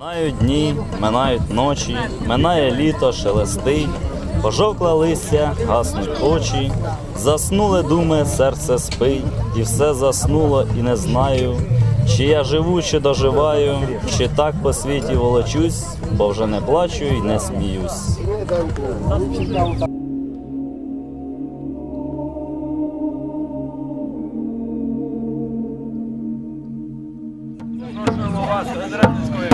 Минають дні, минають ночі, минає літо, шелестить, пожовкла листя, гаснуть очі, заснули думи, серце спить, і все заснуло, і не знаю, чи я живу, чи доживаю, чи так по світі волочусь, бо вже не плачу і не сміюсь. Запрошуємо вас до Ізраїльської